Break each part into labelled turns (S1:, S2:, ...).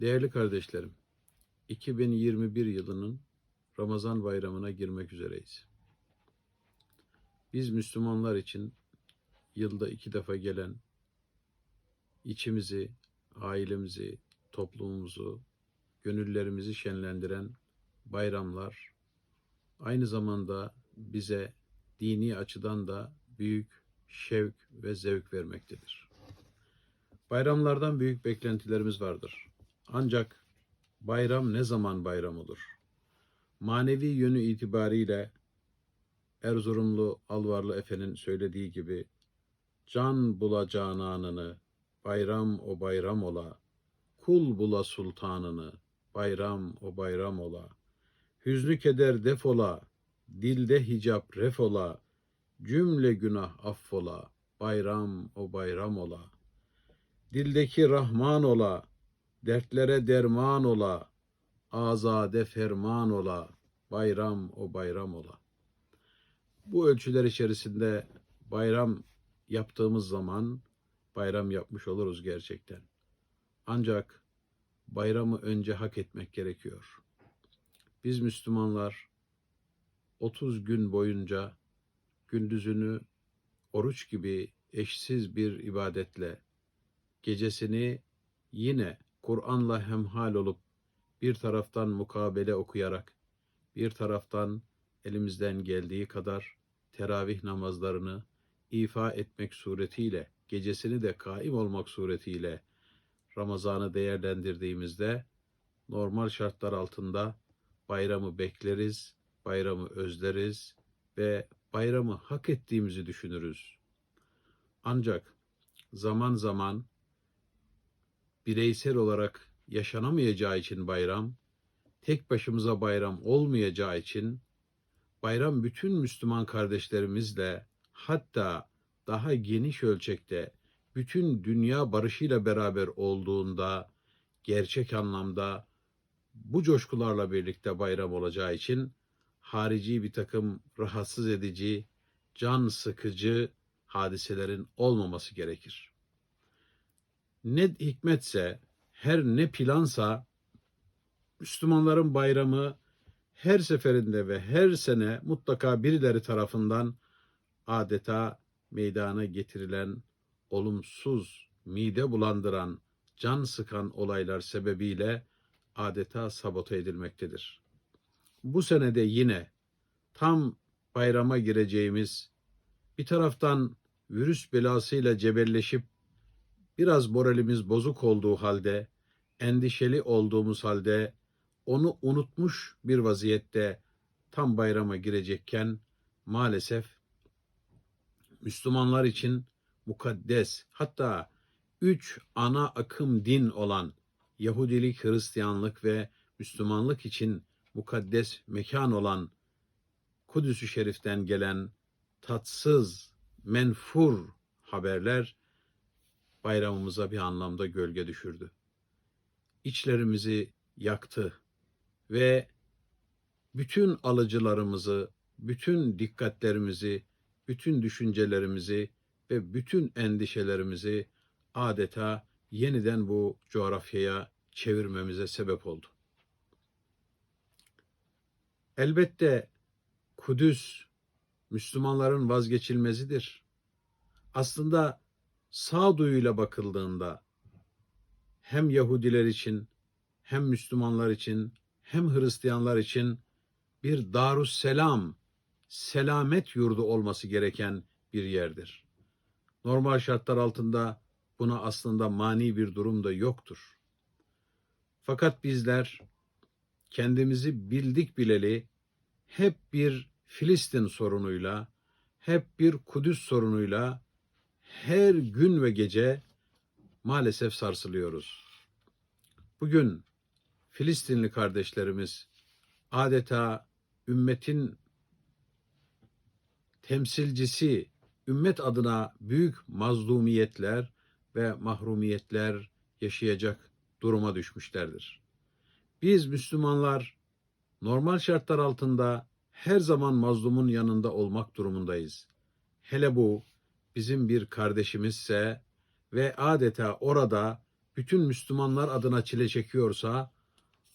S1: Değerli kardeşlerim, 2021 yılının Ramazan bayramına girmek üzereyiz. Biz Müslümanlar için yılda iki defa gelen içimizi, ailemizi, toplumumuzu, gönüllerimizi şenlendiren bayramlar aynı zamanda bize dini açıdan da büyük şevk ve zevk vermektedir. Bayramlardan büyük beklentilerimiz vardır. Ancak bayram ne zaman bayram olur? Manevi yönü itibariyle Erzurumlu Alvarlı Efe'nin söylediği gibi can bula cananını, bayram o bayram ola, kul bula sultanını, bayram o bayram ola, hüznü keder defola, dilde hicap refola, cümle günah affola, bayram o bayram ola. Dildeki Rahman ola, dertlere derman ola, azade ferman ola, bayram o bayram ola. Bu ölçüler içerisinde bayram yaptığımız zaman bayram yapmış oluruz gerçekten. Ancak bayramı önce hak etmek gerekiyor. Biz Müslümanlar 30 gün boyunca gündüzünü oruç gibi eşsiz bir ibadetle, gecesini yine Kur'an'la hemhal olup bir taraftan mukabele okuyarak, bir taraftan elimizden geldiği kadar teravih namazlarını ifa etmek suretiyle, gecesini de kaim olmak suretiyle Ramazan'ı değerlendirdiğimizde normal şartlar altında bayramı bekleriz, bayramı özleriz ve bayramı hak ettiğimizi düşünürüz. Ancak zaman zaman bireysel olarak yaşanamayacağı için bayram, tek başımıza bayram olmayacağı için bayram bütün Müslüman kardeşlerimizle hatta daha geniş ölçekte bütün dünya barışıyla beraber olduğunda gerçek anlamda bu coşkularla birlikte bayram olacağı için harici bir takım rahatsız edici, can sıkıcı hadiselerin olmaması gerekir. Ne hikmetse, her ne plansa Müslümanların bayramı her seferinde ve her sene mutlaka birileri tarafından adeta meydana getirilen olumsuz, mide bulandıran, can sıkan olaylar sebebiyle adeta sabote edilmektedir. Bu senede yine tam bayrama gireceğimiz bir taraftan virüs belasıyla cebelleşip biraz moralimiz bozuk olduğu halde, endişeli olduğumuz halde onu unutmuş bir vaziyette tam bayrama girecekken maalesef Müslümanlar için mukaddes hatta üç ana akım din olan Yahudilik, Hristiyanlık ve Müslümanlık için mukaddes mekan olan Kudüs-ü Şerif'ten gelen tatsız, menfur haberler bayramımıza bir anlamda gölge düşürdü. İçlerimizi yaktı ve bütün alıcılarımızı, bütün dikkatlerimizi, bütün düşüncelerimizi ve bütün endişelerimizi adeta yeniden bu coğrafyaya çevirmemize sebep oldu. Elbette Kudüs Müslümanların vazgeçilmezidir. Aslında sağduyuyla bakıldığında hem Yahudiler için hem Müslümanlar için hem Hristiyanlar için bir darus selam, selamet yurdu olması gereken bir yerdir. Normal şartlar altında buna aslında mani bir durum da yoktur. Fakat bizler kendimizi bildik bileli hep bir Filistin sorunuyla, hep bir Kudüs sorunuyla her gün ve gece maalesef sarsılıyoruz. Bugün Filistinli kardeşlerimiz adeta ümmetin temsilcisi, ümmet adına büyük mazlumiyetler ve mahrumiyetler yaşayacak duruma düşmüşlerdir. Biz Müslümanlar normal şartlar altında her zaman mazlumun yanında olmak durumundayız. Hele bu bizim bir kardeşimizse ve adeta orada bütün Müslümanlar adına çile çekiyorsa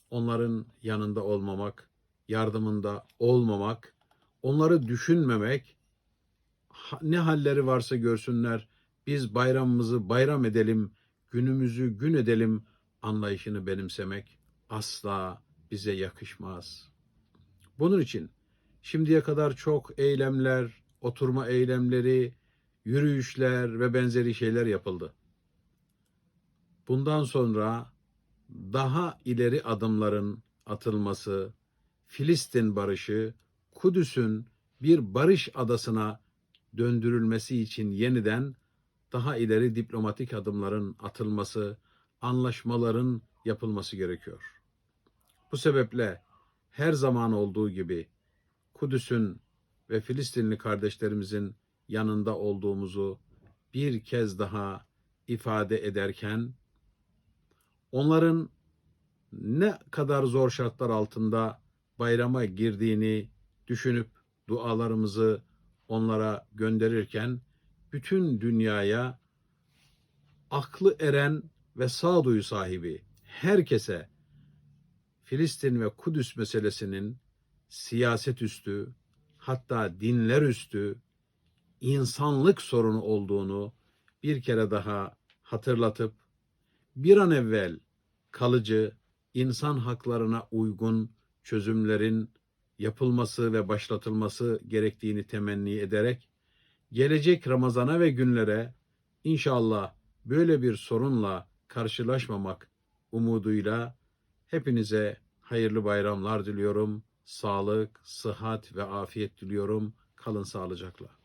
S1: onların yanında olmamak, yardımında olmamak, onları düşünmemek, ne halleri varsa görsünler, biz bayramımızı bayram edelim, günümüzü gün edelim anlayışını benimsemek asla bize yakışmaz. Bunun için şimdiye kadar çok eylemler, oturma eylemleri, yürüyüşler ve benzeri şeyler yapıldı. Bundan sonra daha ileri adımların atılması, Filistin barışı, Kudüs'ün bir barış adasına döndürülmesi için yeniden daha ileri diplomatik adımların atılması, anlaşmaların yapılması gerekiyor. Bu sebeple her zaman olduğu gibi Kudüs'ün ve Filistinli kardeşlerimizin yanında olduğumuzu bir kez daha ifade ederken onların ne kadar zor şartlar altında bayrama girdiğini düşünüp dualarımızı onlara gönderirken bütün dünyaya aklı eren ve sağduyu sahibi herkese Filistin ve Kudüs meselesinin siyaset üstü hatta dinler üstü insanlık sorunu olduğunu bir kere daha hatırlatıp bir an evvel kalıcı insan haklarına uygun çözümlerin yapılması ve başlatılması gerektiğini temenni ederek gelecek Ramazana ve günlere inşallah böyle bir sorunla karşılaşmamak umuduyla hepinize hayırlı bayramlar diliyorum. Sağlık, sıhhat ve afiyet diliyorum. Kalın sağlıcakla.